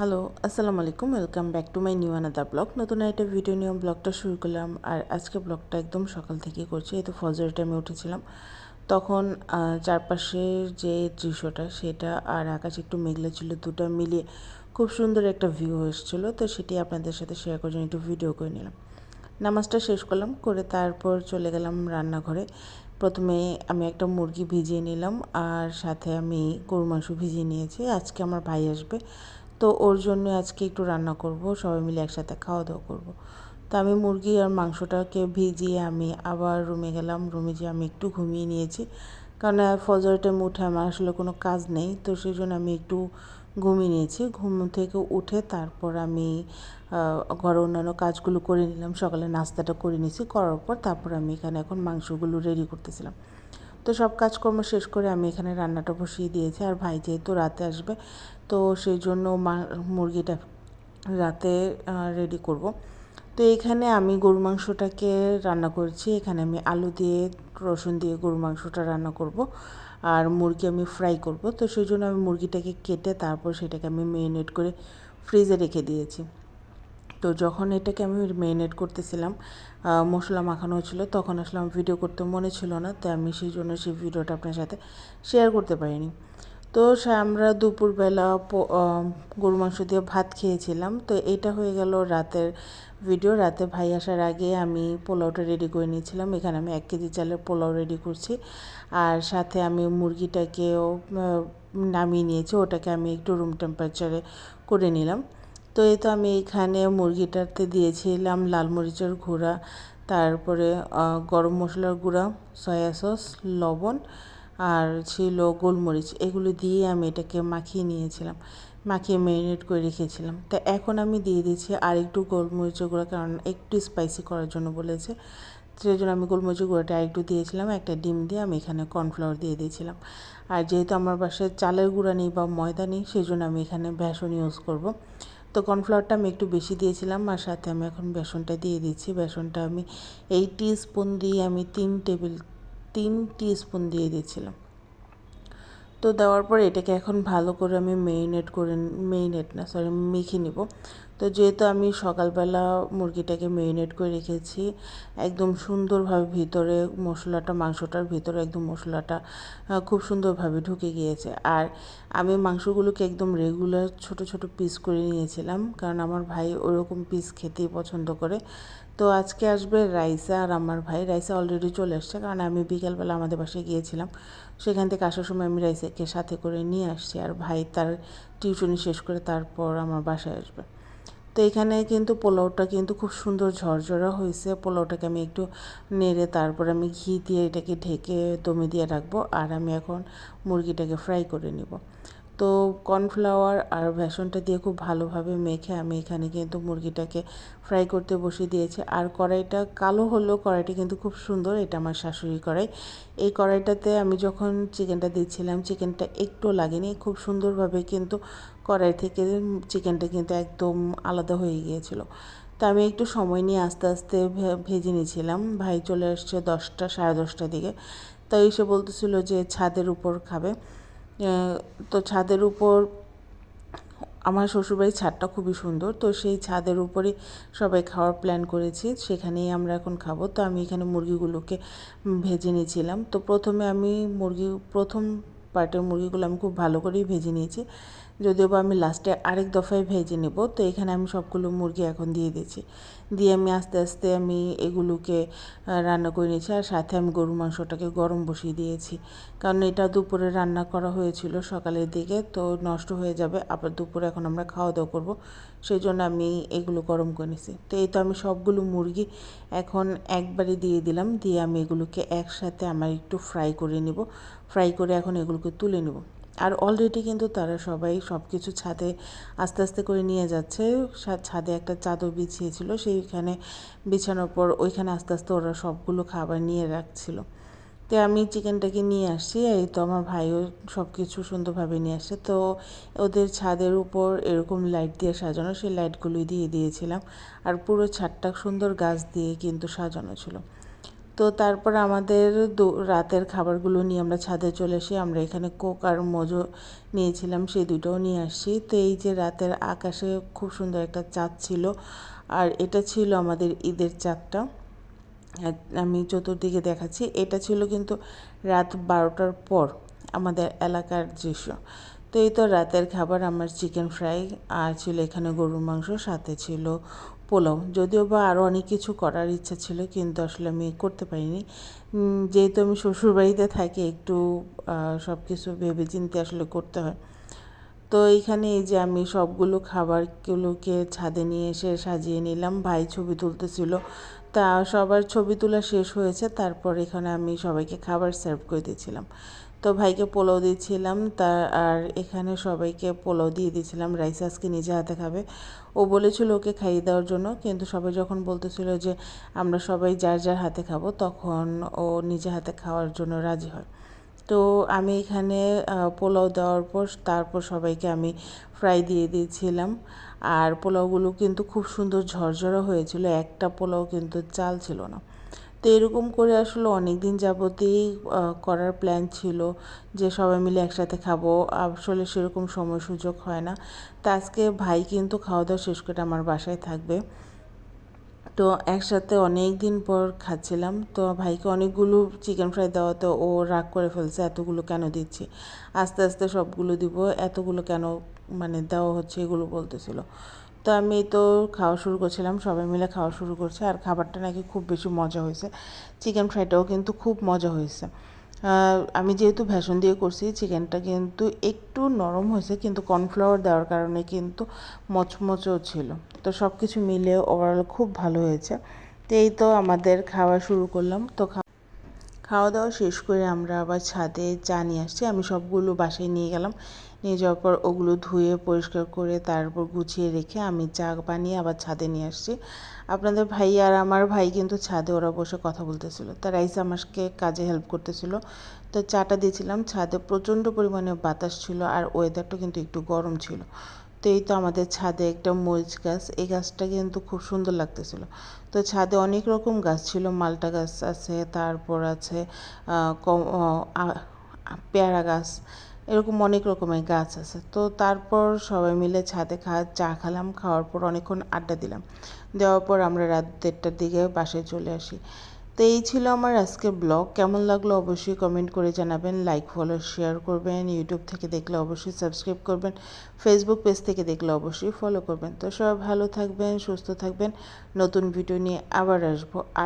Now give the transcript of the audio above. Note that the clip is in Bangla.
হ্যালো আসসালামু আলাইকুম welcome back to my new another blog নতুন একটা ভিডিও নিয়ে ব্লগটা শুরু করলাম, আর আজকে ব্লগটা একদম সকাল থেকে করছি, এই তো ফজরের টাইমে উঠেছিলাম। তখন চারপাশের যে দৃশ্যটা, সেটা আর আকাশ একটু মেঘলা ছিল, দুটো মিলিয়ে খুব সুন্দর একটা ভিউ এসেছিল, তো সেটি আপনাদের সাথে শেয়ার করার জন্য একটু ভিডিও করে নিলাম। নামাজটা শেষ করলাম, করে তারপর চলে গেলাম রান্নাঘরে। প্রথমে আমি একটা মুরগি ভিজিয়ে নিলাম, আর সাথে আমি গরু মাংস ভিজিয়ে নিয়েছি। আজকে আমার ভাই আসবে তো ওর জন্য আজকে একটু রান্না করব, সবাই মিলে একসাথে খাওয়া দাওয়া করব। তো আমি মুরগি আর মাংসটাকে ভিজিয়ে আমি আবার রুমে গেলাম, রুমে যেয়ে আমি একটু ঘুমিয়ে নিয়েছি। কারণ ফজর টাইম উঠে আমার আসলে কোনো কাজ নেই, তো সেই জন্য আমি একটু ঘুমিয়ে নিয়েছি। ঘুম থেকে উঠে তারপর আমি ঘরে অন্যান্য কাজগুলো করে নিলাম, সকালে নাস্তাটা করে নিয়েছি, করার পর তারপর আমি এখানে এখন মাংসগুলো রেডি করতেছিলাম। তো সব কাজকর্ম শেষ করে আমি এখানে রান্নাটা বসিয়ে দিয়েছি। আর ভাই যেহেতু রাতে আসবে তো সেই জন্য মুরগিটা রাতে রেডি করব। তো এখানে আমি গরু মাংসটাকে রান্না করছি। এখানে আমি আলু দিয়ে, রসুন দিয়ে গরু মাংসটা রান্না করব আর মুরগি আমি ফ্রাই করব। তো সেই জন্য আমি মুরগিটাকে কেটে তারপর সেটাকে আমি মেরিনেট করে ফ্রিজে রেখে দিয়েছি। তো যখন এটাকে আমি মেরিনেট করতেছিলাম মশলা মাখানো ছিল তখন আসলে আমার ভিডিও করতে মনে ছিল না। তো আমি সেই জন্য সেই ভিডিওটা আপনার সাথে শেয়ার করতে পারিনি। তো আমরা দুপুরবেলা গরু মাংস দিয়ে ভাত খেয়েছিলাম। তো এটা হয়ে গেল রাতের ভিডিও রাতে ভাই আসার আগে আমি পোলাওটা রেডি করে নিয়েছিলাম। এখানে আমি এক কেজি চালের পোলাও রেডি করছি। আর সাথে আমি মুরগিটাকেও নামিয়ে নিয়েছি। ওটাকে আমি একটু রুম টেম্পারেচারে করে নিলাম। তো এই তো আমি এখানে মুরগিটাতে দিয়েছিলাম লাল মরিচের গুঁড়া, তারপরে গরম মশলার গুঁড়া, সয়া সস, লবণ আর ছিল গোলমরিচ। এগুলো দিয়ে আমি এটাকে মাখিয়ে নিয়েছিলাম। মাখিয়ে ম্যারিনেট করে রেখেছিলাম। তা এখন আমি দিয়ে দিয়েছি আর একটু গোলমরিচের গুঁড়া, কারণ একটু স্পাইসি করার জন্য বলেছে। সেই জন্য আমি গোলমরিচের গুঁড়োটা একটু দিয়েছিলাম। একটা ডিম দিয়ে আমি এখানে কর্নফ্লাওয়ার দিয়ে দিয়েছিলাম। আর যেহেতু আমার বাসায় চালের গুঁড়া নেই বা ময়দা নেই সেই জন্য আমি এখানে বেসন ইউজ করব। তো কর্নফ্লাওয়ারটা আমি একটু বেশি দিয়েছিলাম আর সাথে আমি এখন বেসনটা দিয়ে দিচ্ছি। বেসনটা আমি এই টি স্পুন দিয়ে আমি তিন টেবিল তিন স্পুন দিয়ে দিয়েছিলাম। তো দেওয়ার পর এটাকে এখন ভালো করে আমি মেরিনেট করে মেরিনেট না সরি মেখে নিব। তো যেহেতু আমি সকালবেলা মুরগিটাকে মেরিনেট করে রেখেছি, একদম সুন্দরভাবে ভিতরে মশলাটা, মাংসটার ভিতরে একদম মশলাটা খুব সুন্দরভাবে ঢুকে গিয়েছে। আর আমি মাংসগুলোকে একদম রেগুলার ছোট ছোট পিস করে নিয়েছিলাম, কারণ আমার ভাই ওরকম পিস খেতেই পছন্দ করে। তো আজকে আসবে রাইসা আর আমার ভাই। রাইসা অলরেডি চলে আসছে কারণ আমি বিকেলবেলা আমাদের বাসায় গিয়েছিলাম। সেখান থেকে আসার সময় আমি রাইসাকে সাথে করে নিয়ে আসছি আর ভাই তার টিউশনি শেষ করে তারপর আমার বাসায় আসবে। তো এখানে কিন্তু পোলাওটা কিন্তু খুব সুন্দর ঝরঝরা হয়েছে। পোলাওটাকে আমি একটু নেড়ে তারপর আমি ঘি দিয়ে এটাকে ঢেকে দমে দিয়ে রাখব। আর আমি এখন মুরগিটাকে ফ্রাই করে নিব। তো কর্নফ্লাওয়ার আর বেসনটা দিয়ে খুব ভালোভাবে মেখে আমি এখানে কিন্তু মুরগিটাকে ফ্রাই করতে বসিয়ে দিয়েছি। আর কড়াইটা কালো হলেও কড়াইটা কিন্তু খুব সুন্দর, এটা আমার শাশুড়ি কড়াই। এই কড়াইটাতে আমি যখন চিকেনটা দিচ্ছিলাম, চিকেনটা একটু লাগেনি, খুব সুন্দরভাবে কিন্তু কড়াই থেকে চিকেনটা কিন্তু একদম আলাদা হয়ে গিয়েছিল। তা আমি একটু সময় নিয়ে আস্তে আস্তে ভেজে নিয়েছিলাম। ভাই চলে আসছে দশটা, সাড়ে দশটার দিকে। তাই এসে বলতেছিল যে ছাদের উপর খাবে। তো ছাদের উপর আমার শ্বশুরবাড়ির ছাদটা খুবই সুন্দর, তো সেই ছাদের উপরে সবাই খাওয়ার প্ল্যান করেছি, সেখানেই আমরা এখন খাব। তো আমি এখানে মুরগিগুলোকে ভেজে নিয়েছিলাম। তো প্রথমে আমি মুরগি, প্রথম পার্টের মুরগিগুলো আমি খুব ভালো করেই ভেজে নিয়েছি। যদিও বা আমি লাস্টে আরেক দফায় ভেজে নেব, তো এখানে আমি সবগুলো মুরগি এখন দিয়ে দিয়েছি। দিয়ে আমি আস্তে আস্তে আমি এগুলোকে রান্না করে নিয়েছি আর সাথে আমি গরু মাংসটাকে গরম বসিয়ে দিয়েছি। কারণ এটা দুপুরে রান্না করা হয়েছিল সকালের দিকে, তো নষ্ট হয়ে যাবে, আবার দুপুরে এখন আমরা খাওয়া দাওয়া করব সেই জন্য আমি এগুলো গরম করে নিয়েছি। তো এই তো আমি সবগুলো মুরগি এখন একবারে দিয়ে দিলাম, দিয়ে আমি এগুলোকে একসাথে আমার একটু ফ্রাই করে নিব। ফ্রাই করে এখন এগুলোকে তুলে নেব। আর অলরেডি কিন্তু তারা সবাই সব কিছু ছাদে আস্তে আস্তে করে নিয়ে যাচ্ছে। ছাদে একটা চাদর বিছিয়েছিল, সেইখানে বিছানোর পর ওইখানে আস্তে আস্তে ওরা সবগুলো খাবার নিয়ে রাখছিল। তো আমি চিকেনটাকে নিয়ে আসছি, এই তো আমার ভাইও সব কিছু সুন্দরভাবে নিয়ে আসছে। তো ওদের ছাদের উপর এরকম লাইট দিয়ে সাজানো, সেই লাইটগুলোই দিয়ে দিয়েছিলাম। আর পুরো ছাদটা সুন্দর গাছ দিয়ে কিন্তু সাজানো ছিল। তো তারপর আমাদের রাতের খাবারগুলো নিয়ে আমরা ছাদে চলে আসি। আমরা এখানে কোক আর মজো নিয়েছিলাম, সেই দুটোও নিয়ে আসছি তো এই যে রাতের আকাশে খুব সুন্দর একটা চাঁদ ছিল, আর এটা ছিল আমাদের ঈদের চাঁদটা। আমি চতুর্দিকে দেখাচ্ছি, এটা ছিল কিন্তু রাত বারোটার পর আমাদের এলাকার দৃশ্য। তো এই তো রাতের খাবার, আমার চিকেন ফ্রাই, আর ছিল এখানে গরুর মাংস, সাথে ছিল পোলাও। যদিও বা আরও অনেক কিছু করার ইচ্ছা ছিল, কিন্তু আসলে আমি করতে পারিনি। যেহেতু আমি শ্বশুরবাড়িতে থাকি, একটু সব কিছু ভেবে চিনতে আসলে করতে হয়। তো এইখানে এই যে আমি সবগুলো খাবারগুলোকে ছাদে নিয়ে এসে সাজিয়ে নিলাম। ভাই ছবি তুলতেছিল। তা সবার ছবি তোলা শেষ হয়েছে, তারপর এখানে আমি সবাইকে খাবার সার্ভ করে দিয়েছিলাম। তো ভাইকে পোলাও দিয়েছিলাম, তা আর এখানে সবাইকে পোলাও দিয়ে দিয়েছিলাম, রাইস আজকে নিজে হাতে খাবে। ও বলেছিল ওকে খাইয়ে দেওয়ার জন্য, কিন্তু সবাই যখন বলতেছিল যে আমরা সবাই যার যার হাতে খাব, তখন ও নিজে হাতে খাওয়ার জন্য রাজি হয়। তো আমি এখানে পোলাও দেওয়ার পর তারপর সবাইকে আমি ফ্রাই দিয়ে দিয়েছিলাম। আর পোলাওগুলো কিন্তু খুব সুন্দর ঝরঝরা হয়েছিল, একটা পোলাও কিন্তু চাল ছিল না। তো এরকম করে আসলে অনেক দিন যাবতেই করার প্ল্যান ছিল যে সবাই মিলে একসাথে খাব। আসলে সেরকম সময় সুযোগ হয় না। তা আজকে ভাই কিন্তু খাওয়া দাওয়া শেষ করে আমার বাসায় থাকবে। তো একসাথে অনেক দিন পর খাচ্ছিলাম। তো ভাইকে অনেকগুলো চিকেন ফ্রাই দেওয়া, তো ও রাগ করে ফেলছে, এতগুলো কেন দিচ্ছি? আস্তে আস্তে সবগুলো দিব, এতগুলো কেন মানে দেওয়া হচ্ছে? এগুলো বলতেছিল। তো আমি তো খাওয়া শুরু করছিলাম, সবাই মিলে খাওয়া শুরু করছে, আর খাবারটা নাকি খুব বেশি মজা হয়েছে। চিকেন ফ্রাইটাও কিন্তু খুব মজা হয়েছে। আমি যেহেতু ভ্যাসন দিয়ে করছি, চিকেনটা কিন্তু একটু নরম হয়েছে, কিন্তু কর্নফ্লাওয়ার দেওয়ার কারণে কিন্তু মচমচও ছিল। তো সব কিছু মিলে ওভারঅল খুব ভালো হয়েছে। তো এই তো আমাদের খাওয়া শুরু করলাম। তো খাওয়া দাওয়া শেষ করে আমরা আবার ছাদে চা নিয়ে আসছি। আমি সবগুলো বাসায় নিয়ে গেলাম। নিয়ে যাওয়ার পর ওগুলো ধুয়ে পরিষ্কার করে তারপর গুছিয়ে রেখে আমি চা বানিয়ে আবার ছাদে নিয়ে আসছি। আপনাদের ভাই আর আমার ভাই কিন্তু ছাদে ওরা বসে কথা বলতেছিল। তা রাইস আমাকে কাজে হেল্প করতেছিল। তো চাটা দিয়েছিলাম। ছাদে প্রচণ্ড পরিমাণে বাতাস ছিল আর ওয়েদারটা কিন্তু একটু গরম ছিল। তো এই তো আমাদের ছাদে একটা মরিচ গাছ। এই গাছটা কিন্তু খুব সুন্দর লাগতেছিল। তো ছাদে অনেক রকম গাছ ছিল। মালটা গাছ আছে, তারপর আছে পেয়ারা গাছ, এরকম অনেক রকমের গাছ আছে। তো তারপর সবাই মিলে ছাদে খা, চা খেলাম। খাওয়ার পর অনেকক্ষণ আড্ডা দিলাম। দেওয়ার পর আমরা রাত দেড়টার দিকে বাসায় চলে আসি। তো এই ছিল আমার আজকের ব্লগ। কেমন লাগল অবশ্যই কমেন্ট করে জানাবেন। লাইক ফলো শেয়ার করবেন। ইউটিউব থেকে দেখলে অবশ্যই সাবস্ক্রাইব করবেন। ফেসবুক পেজ থেকে দেখলে অবশ্যই ফলো করবেন। তো সবাই ভালো থাকবেন, সুস্থ থাকবেন। নতুন ভিডিও নিয়ে আবার আসব। আর